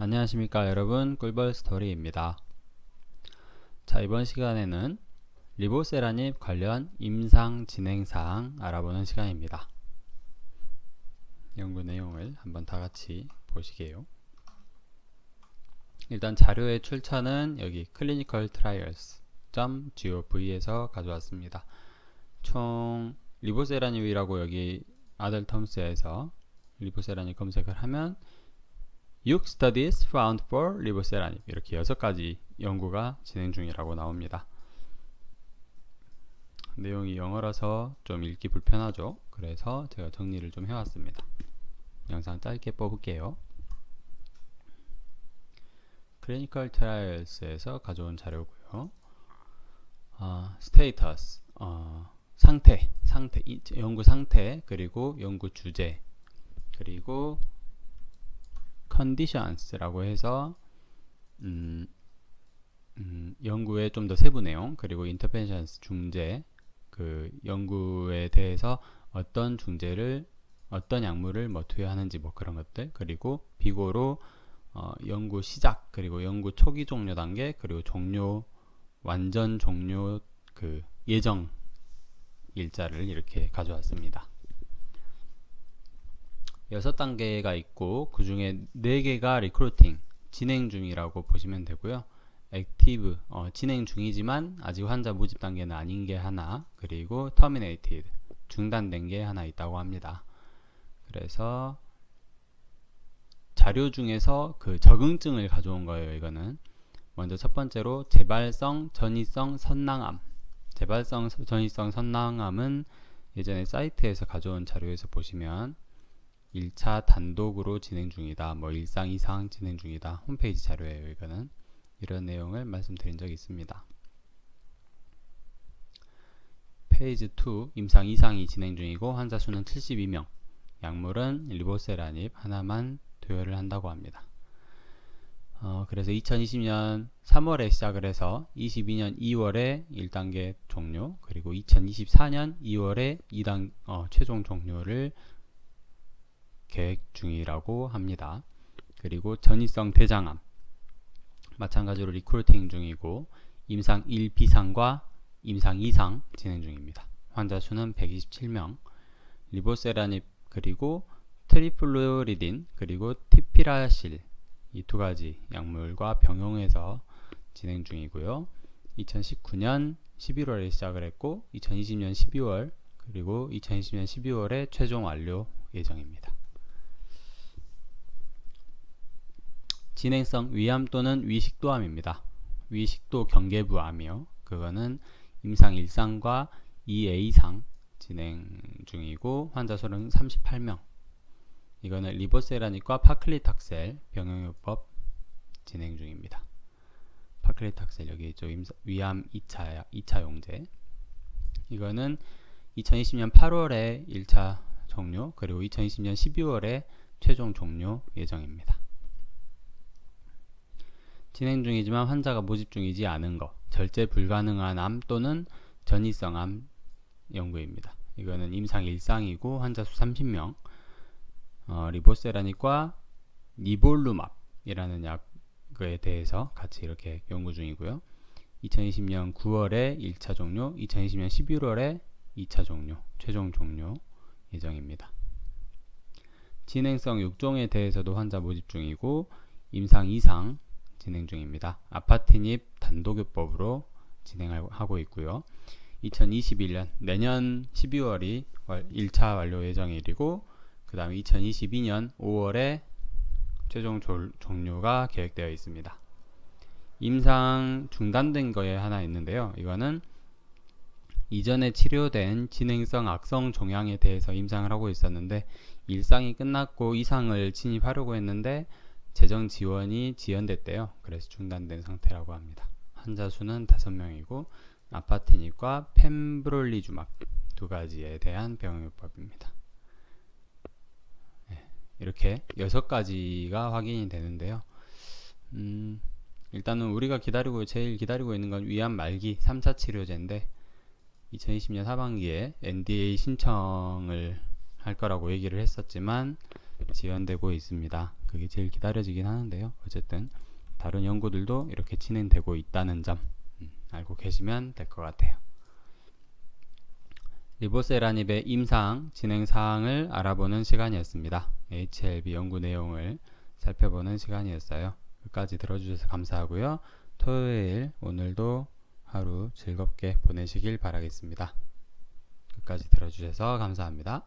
안녕하십니까 여러분 꿀벌 스토리입니다. 자 이번 시간에는 리보세라닙 관련 임상 진행사항 알아보는 시간입니다. 연구 내용을 한번 다 같이 보시게요. 일단 자료의 출처는 여기 clinicaltrials.gov에서 가져왔습니다. 총 리보세라닙이라고 여기 아들 텀스에서 리보세라닙 검색을 하면 6 studies found for 리보세라닙 이렇게 여섯 가지 연구가 진행 중이라고 나옵니다. 내용이 영어라서 좀 읽기 불편하죠. 그래서 제가 정리를 좀 해왔습니다. 영상 짧게 뽑을게요. 클리니컬 트라이얼스에서 가져온 자료고요. 어, 스테이터스 어, 상태, 상태, 연구 상태 그리고 연구 주제 그리고 conditions라고 해서 음, 음, 연구의 좀 더 세부 내용 그리고 interventions 중재 그 연구에 대해서 어떤 중재를 어떤 약물을 뭐 투여하는지 뭐 그런 것들 그리고 비고로 어, 연구 시작 그리고 연구 초기 종료 단계 그리고 종료 완전 종료 그 예정 일자를 이렇게 가져왔습니다. 여섯 단계가 있고 그 중에 네 개가 리크루팅 진행 중이라고 보시면 되고요. 액티브 어, 진행 중이지만 아직 환자 모집 단계는 아닌 게 하나 그리고 terminated 중단된 게 하나 있다고 합니다. 그래서 자료 중에서 그 적응증을 가져온 거예요. 이거는 먼저 첫 번째로 재발성 전이성 선낭암 재발성 전이성 선낭암은 예전에 사이트에서 가져온 자료에서 보시면 1차 단독으로 진행 중이다. 뭐 일상 이상 진행 중이다. 홈페이지 자료예요. 이거는 이런 내용을 말씀드린 적이 있습니다. 페이지 2 임상 이상이 진행 중이고 환자 수는 72명. 약물은 리보세라닙 하나만 투여를 한다고 합니다. 어, 그래서 2020년 3월에 시작을 해서 22년 2월에 1단계 종료 그리고 2024년 2월에 2단 어, 최종 종료를 계획 중이라고 합니다. 그리고 전이성 대장암 마찬가지로 리크루팅 중이고 임상 1 비상과 임상 2상 진행 중입니다. 환자 수는 127명 리보세라닙 그리고 트리플로리딘 그리고 티피라실 이 두 가지 약물과 병용해서 진행 중이고요. 2019년 11월에 시작을 했고 2020년 12월 그리고 2020년 12월에 최종 완료 예정입니다. 진행성 위암 또는 위식도암입니다. 위식도 경계부암이요. 그거는 임상 1상과 2A상 진행 중이고 환자 수는 38명. 이거는 리보세라닉과 파클리탁셀 병용요법 진행 중입니다. 파클리탁셀 여기 있죠. 위암 2차, 2차 용제. 이거는 2020년 8월에 1차 종료, 그리고 2020년 12월에 최종 종료 예정입니다. 진행 중이지만 환자가 모집 중이지 않은 것, 절제 불가능한 암 또는 전이성 암 연구입니다. 이거는 임상 1상이고 환자 수 30명, 어, 리보세라닉과 니볼루맙이라는 약에 대해서 같이 이렇게 연구 중이고요. 2020년 9월에 1차 종료, 2020년 11월에 2차 종료, 최종 종료 예정입니다. 진행성 6종에 대해서도 환자 모집 중이고 임상 2상 진행 중입니다. 아파트닙 단독요법으로 진행하고 있고요. 2021년 내년 12월이 1차 완료 예정일이고 그 다음에 2022년 5월에 최종 조, 종료가 계획되어 있습니다. 임상 중단된 거에 하나 있는데요. 이거는 이전에 치료된 진행성 악성 종양에 대해서 임상을 하고 있었는데 일상이 끝났고 이상을 진입하려고 했는데 재정 지원이 지연됐대요. 그래서 중단된 상태라고 합니다. 환자 수는 5명이고 아파티닉과 펜브롤리주막 두 가지에 대한 병용요법입니다. 네, 이렇게 여섯 가지가 확인이 되는데요. 음, 일단은 우리가 기다리고 제일 기다리고 있는 건 위암 말기 3차 치료제인데 2020년 하반기에 NDA 신청을 할 거라고 얘기를 했었지만 지연되고 있습니다. 그게 제일 기다려지긴 하는데요. 어쨌든 다른 연구들도 이렇게 진행되고 있다는 점 음, 알고 계시면 될 것 같아요. 리보세라닙의 임상 진행 사항을 알아보는 시간이었습니다. HLB 연구 내용을 살펴보는 시간이었어요. 끝까지 들어주셔서 감사하고요. 토요일 오늘도 하루 즐겁게 보내시길 바라겠습니다. 끝까지 들어주셔서 감사합니다.